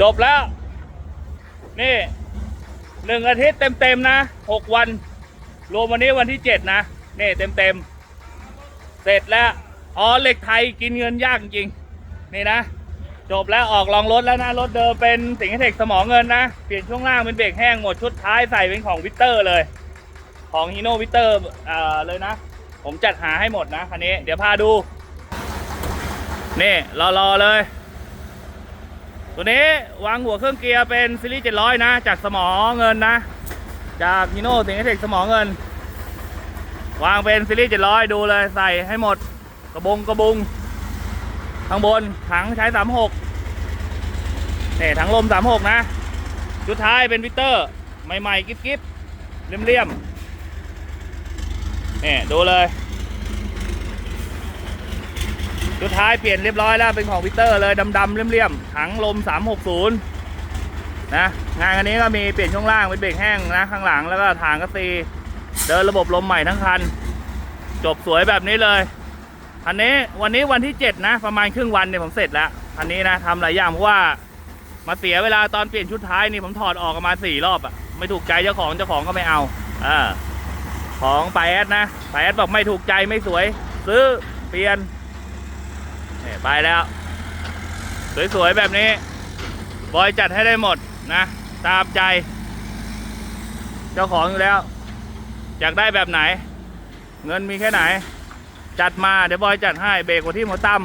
จบแล้ว นี่หนึ่งอาทิตย์เต็มๆนะหกวัน รวมวันนี้วันที่เจ็ดนะนี่เต็มๆ เสร็จแล้ว อ๋อเหล็กไทยกินเงินยากจริง นี่นะ จบแล้วออกลองรถแล้วนะ รถเดิมเป็นสิงห์เทคสมองเงินนะ เปลี่ยนช่วงล่างเป็นเบรกแห้งหมดชุดท้ายใส่เป็นของวิเตอร์เลย ของฮีโน่วิเตอร์อ่าเลยนะ ผมจัดหาให้หมดนะคันนี้ เดี๋ยวพาดู นี่รอๆเลย ตัวนี้วางหัวเครื่องเกียร์เป็นซีรีส์700 นะ จากสมอเงินนะ จากฮีโน่สิงห์เทคสมอเงิน วางเป็นซีรีส์700 ดูเลยใส่ให้หมดกระบงกระบุงข้างบนถังใช้36นี่ถังลม 36 นะชุดท้ายเป็นวิเตอร์ ใหม่ ๆ กิ๊บกิ๊บเลี่ยมเลี่ยมๆนี่ดูเลย ชุดท้ายเปลี่ยนเรียบร้อยแล้วเป็นของวิเตอร์เลยดำๆเลี่ยมๆถังลม 360 นะงานอันนี้ก็มีเปลี่ยนช่วงล่างเป็นเบรกแห้งนะข้างหลังแล้วก็ถางกระซีเดินระบบลมใหม่ทั้งคัน จบสวยแบบนี้เลยอันนี้วันนี้วันที่ 7 นะ ประมาณครึ่งวันเนี่ยผมเสร็จแล้วอันนี้นะทำหลายอย่างเพราะว่ามาเสียเวลาตอนเปลี่ยนชุดท้ายนี่ผมถอดออกมาสี่รอบอะไม่ถูกใจเจ้าของเจ้าของก็ไม่เอาอ่าของปแอดนะปแอดบอกไม่ถูกใจไม่สวย ซื้อเปลี่ยน นี่ไปแล้ว สวย ๆ แบบนี้ บอยจัดให้ได้หมดนะ ตามใจ เจ้าของอยู่แล้ว อยากได้แบบไหน เงินมีแค่ไหน จัดมา เดี๋ยวบอยจัดให้เบรกกว่าที่หัวตั้ม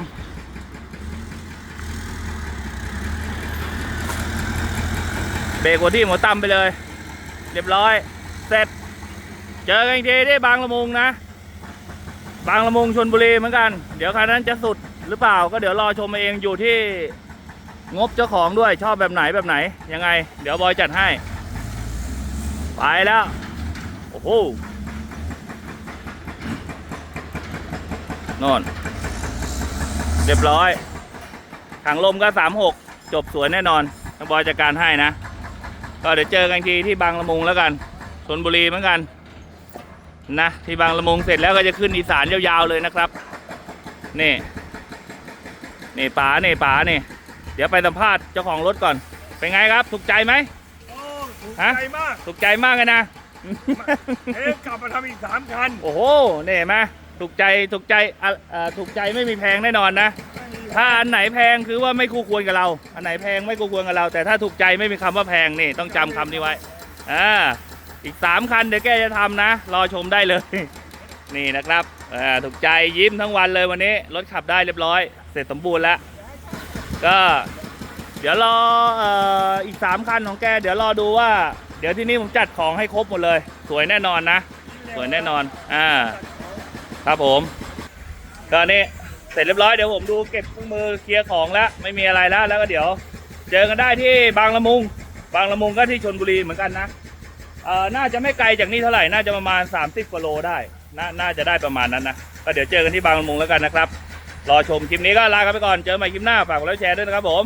เบรกกว่าที่หัวตั้มไปเลย เรียบร้อย เสร็จ เจอกันทีที่บางละมุงนะบางละมุงชนบุรีเหมือนกัน เดี๋ยวคันนั้นจะสุด หรือเปล่าก็เดี๋ยวรอชมเองอยู่ที่งบเจ้าของด้วยชอบแบบไหนแบบไหน ยังไง เดี๋ยวบอยจัดให้ ไปแล้ว โอ้โหนนเรียบร้อยถังลมก็สามหกจบสวยแน่นอนทางบอยจัดการให้นะ ก็เดี๋ยวเจอกันทีที่บางละมุงแล้วกันชนบุรีเหมือนกันนะที่บางละมุงเสร็จแล้วก็จะขึ้นอีสานยาวๆเลยนะครับ นี่ นี่ป๋านี่ป๋านี่ เดี๋ยวไปสัมภาษณ์เจ้าของรถก่อน เป็นไงครับ ถูกใจไหมโอ้ถูกฮะใจมากถูกใจมากเลยนะเอ๊ะกลับมาทำอีกสามคัน โอ้โหนี่เห็นไหมถูกใจถูกใจอะอ่าถูกใจไม่มีแพงแน่นอนนะ ถ้าอันไหนแพงคือว่าไม่คู่ควรกับเรา อันไหนแพงไม่คู่ควรกับเรา แต่ถ้าถูกใจไม่มีคำว่าแพงนี่ต้องจำคำนี้ไว้อ่าอีกสามคันเดี๋ยวแกจะทำนะ รอชมได้เลย นี่นะครับอ่าถูกใจยิ้มทั้งวันเลยวันนี้รถขับได้เรียบร้อย เสร็จสมบูรณ์แล้ว ก็เดี๋ยวรอเอ่ออีกสามคันของแก เดี๋ยวรอดูว่า เดี๋ยวที่นี่ผมจัดของให้ครบหมดเลย สวยแน่นอนนะ สวยแน่นอน อ่า ครับผม ก็นี่เสร็จเรียบร้อยเดี๋ยวผมดูเก็บเครื่องมือเคลียร์ของแล้ว ไม่มีอะไรแล้ว แล้วก็เดี๋ยว เจอกันได้ที่บางละมุง บางละมุงก็ที่ชนบุรีเหมือนกันนะเอ่อน่าจะไม่ไกลจากนี่เท่าไหร่ น่าจะประมาณ 30กว่าโลได้นาน่าจะได้ประมาณนั้นนะ ก็เดี๋ยวเจอกันที่บางละมุงแล้วกันนะครับ รอชมคลิปนี้ก็ลากันไปก่อน เจอกันใหม่คลิปหน้า ฝากกดไลค์แชร์ด้วยนะครับผม